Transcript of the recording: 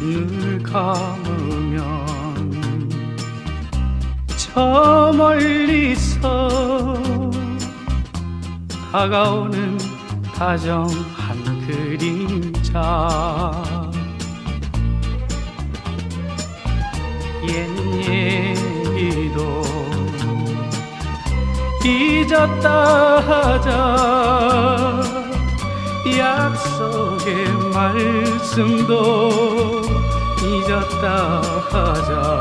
눈을 감으면 저 멀리서 다가오는 다정한 그림자. 옛 얘기도 잊었다 하자 약속의 말씀도 잊었다 하자